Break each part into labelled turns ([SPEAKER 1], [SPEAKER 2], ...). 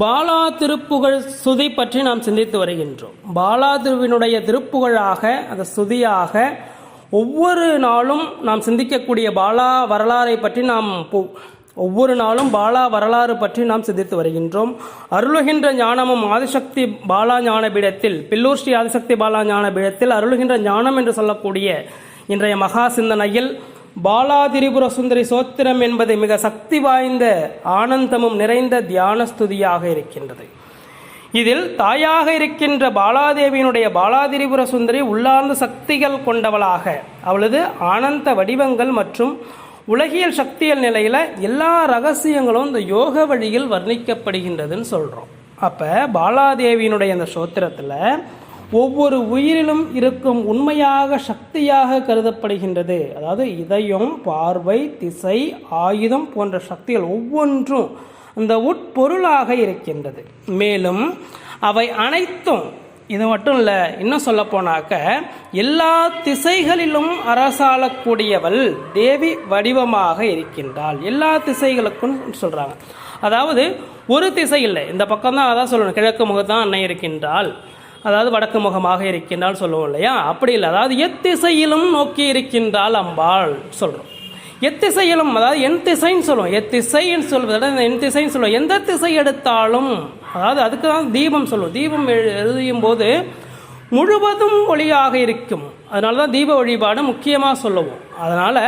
[SPEAKER 1] பாலா திருப்புகழ் சுதி பற்றி நாம் சிந்தித்து வருகின்றோம். பாலா திருவினுடைய திருப்புகழாக அந்த சுதியாக ஒவ்வொரு நாளும் நாம் சிந்திக்கக்கூடிய பாலா வரலாறை பற்றி நாம் பு- ஒவ்வொரு நாளும் பாலா வரலாறு பற்றி நாம் சிந்தித்து வருகின்றோம். அருளுகின்ற ஞானமும் ஆதிசக்தி பாலா ஞானபீடத்தில் பில்லூர் ஸ்ரீ ஆதிசக்தி பாலா ஞானபீடத்தில் அருளுகின்ற ஞானம் என்று சொல்லக்கூடிய இன்றைய மகா சிந்தனையில் பாலாதிரிபுர சுந்தரி சோத்திரம் என்பது மிக சக்தி வாய்ந்த ஆனந்தமும் நிறைந்த தியான ஸ்துதியாக இருக்கின்றது. இதில் தாயாக இருக்கின்ற பாலாதேவியினுடைய பாலாதிரிபுர சுந்தரி உள்ளார்ந்த சக்திகள் கொண்டவளாக. அவளது ஆனந்த வடிவங்கள் மற்றும் உலகியல் சக்தியல் நிலையில் எல்லா ரகசியங்களும் இந்த யோக வழியில் வர்ணிக்கப்படுகின்றதுன்னு சொல்கிறோம் அப்போ பாலாதேவியினுடைய அந்த சோத்திரத்தில் ஒவ்வொரு உயிரிலும் இருக்கும் உண்மையாக சக்தியாக கருதப்படுகின்றது. அதாவது இதயம் பார்வை திசை ஆயுதம் போன்ற சக்திகள் ஒவ்வொன்றும் இந்த உட்பொருளாக இருக்கின்றது. மேலும் அவை அனைத்தும் இது மட்டும் இல்லை இன்னும் சொல்ல போனாக்க எல்லா திசைகளிலும் அரசாளக்கூடியவள் தேவி வடிவமாக இருக்கின்றாள். எல்லா திசைகளுக்கும் சொல்கிறாங்க அதாவது ஒரு திசை இல்லை. இந்த பக்கம் தான் அதான் சொல்லணும். கிழக்கு முகத்தான் அன்னை இருக்கின்றாள். அதாவது வடக்கு முகமாக இருக்கின்றால் சொல்லுவோம் இல்லையா? அப்படி இல்லை. அதாவது எத்திசையிலும் நோக்கி இருக்கின்றால் அம்பாள் சொல்கிறோம் எத்திசையிலும் அதாவது என் திசைன்னு சொல்லுவோம். எத்திசைன்னு சொல்வதை விட இந்த என் திசைன்னு சொல்லுவோம். எந்த திசை எடுத்தாலும் அதாவது அதுக்கு தான் தீபம் சொல்லுவோம். தீபம் எழு- எழுதியும் போது முழுவதும் ஒளியாக இருக்கும். அதனால தான் தீப வழிபாடு முக்கியமாக சொல்லுவோம். அதனால்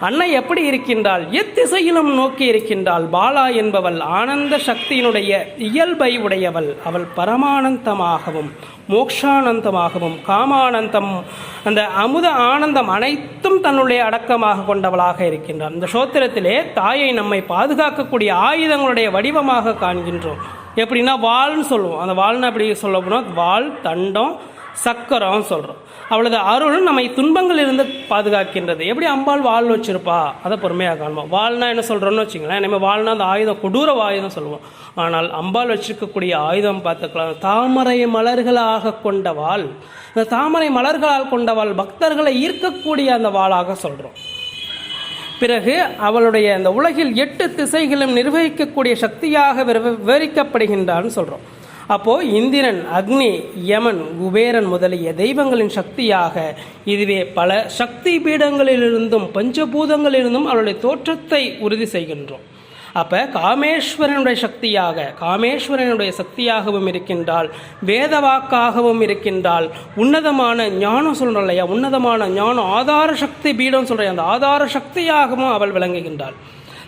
[SPEAKER 1] அன்னை எப்படி இருக்கின்றாள்? எத்திசையிலும் நோக்கி இருக்கின்றாள். பாலா என்பவள் ஆனந்த சக்தியினுடைய இயல்பை உடையவள். அவள் பரமானந்தமாகவும் மோக்ஷானந்தமாகவும் காமானந்தம் அந்த அமுத ஆனந்தம் அனைத்தும் தன்னுடைய அடக்கமாக கொண்டவளாக இருக்கின்றாள். இந்த சோத்திரத்திலே தாயை நம்மை பாதுகாக்கக்கூடிய ஆயுதங்களுடைய வடிவமாக காண்கின்றோம். எப்படின்னா வாள்னு சொல்லுவோம். அந்த வாள்னு அப்படி சொல்ல போனால் வாள் தண்டம் சக்கரம் சொல்கிறோம் அவளது அருள் நம்மை துன்பங்கள் இருந்து பாதுகாக்கின்றது. எப்படி அம்பாள் வால் வச்சுருப்பா? அதை பொறுமையாக காணுவோம் வாள்னா என்ன சொல்கிறோன்னு வச்சுங்களேன் நம்ம வாள்னா அந்த ஆயுதம் கொடூர ஆயுதம் சொல்லுவோம். ஆனால் அம்பாள் வச்சிருக்கக்கூடிய ஆயுதம் பார்த்துக்கலாம். தாமரை மலர்களாக கொண்ட வாள். இந்த தாமரை மலர்களால் கொண்ட வாள் பக்தர்களை ஈர்க்கக்கூடிய அந்த வாளாக சொல்கிறோம் பிறகு அவளுடைய அந்த உலகில் எட்டு திசைகளும் நிர்வகிக்கக்கூடிய சக்தியாக விவ- விவரிக்கப்படுகின்றான்னு சொல்கிறோம் அப்போது இந்திரன் அக்னி யமன் குபேரன் முதலிய தெய்வங்களின் சக்தியாக இதுவே பல சக்தி பீடங்களிலிருந்தும் பஞ்சபூதங்களிலிருந்தும் அவளுடைய தோற்றத்தை உறுதி செய்கின்றோம். அப்போ காமேஸ்வரனுடைய சக்தியாக காமேஸ்வரனுடைய சக்தியாகவும் இருக்கின்றாள் வேதவாக்காகவும் இருக்கின்றாள் உன்னதமான ஞானம் சொல்கிறோம் இல்லையா? உன்னதமான ஞானம் ஆதார சக்தி பீடம் சொல்கிறேன் அந்த ஆதார சக்தியாகவும் அவள் விளங்குகின்றாள்.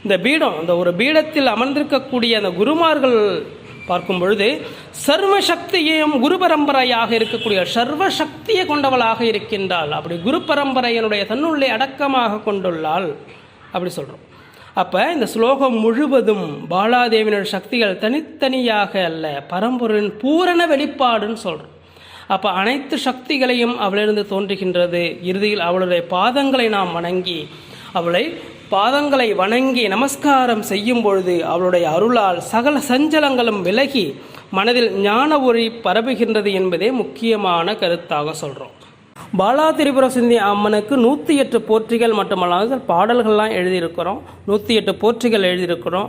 [SPEAKER 1] இந்த பீடம் அந்த ஒரு பீடத்தில் அமர்ந்திருக்கக்கூடிய அந்த குருமார்கள் பார்க்கும் பொழுது சர்வ சக்தியையும் குரு பரம்பரையாக இருக்கக்கூடிய சர்வ சக்தியை கொண்டவளாக இருக்கின்றாள். அப்படி குரு பரம்பரையினுடைய தன்னுள்ளே அடக்கமாக கொண்டுள்ளாள். அப்படி சொல்கிறோம் அப்போ இந்த ஸ்லோகம் முழுவதும் பாலாதேவியினுடைய சக்திகள் தனித்தனியாக அல்ல பரம்பொருளின் பூரண வெளிப்பாடுன்னு சொல்கிறோம் அப்போ அனைத்து சக்திகளையும் அவளிருந்து தோன்றுகின்றது. இறுதியில் அவளுடைய பாதங்களை நாம் வணங்கி அவளை பாதங்களை வணங்கி நமஸ்காரம் செய்யும் பொழுது அவளுடைய அருளால் சகல சஞ்சலங்களும் விலகி மனதில் ஞான ஒளி பரவுகின்றது என்பதே முக்கியமான கருத்தாக சொல்கிறோம் பாலா திரிபுர சிந்தி அம்மனுக்கு நூற்றி எட்டு போற்றிகள் மட்டுமல்லாது பாடல்கள்லாம் எழுதியிருக்கிறோம். நூற்றி எட்டு போற்றிகள் எழுதியிருக்கிறோம்.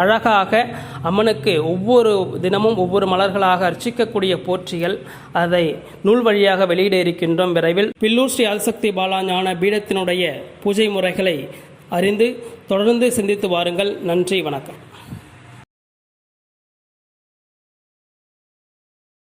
[SPEAKER 1] அழகாக அம்மனுக்கு ஒவ்வொரு தினமும் ஒவ்வொரு மலர்களாக அர்ச்சிக்கக்கூடிய போற்றிகள். அதை நூல் வழியாக வெளியிட இருக்கின்றோம். விரைவில் பில்லூர் ஸ்ரீ அல்சக்தி பாலா ஞான பீடத்தினுடைய பூஜை முறைகளை அறிந்து தொடர்ந்து சிந்தித்து வாருங்கள். நன்றி வணக்கம்.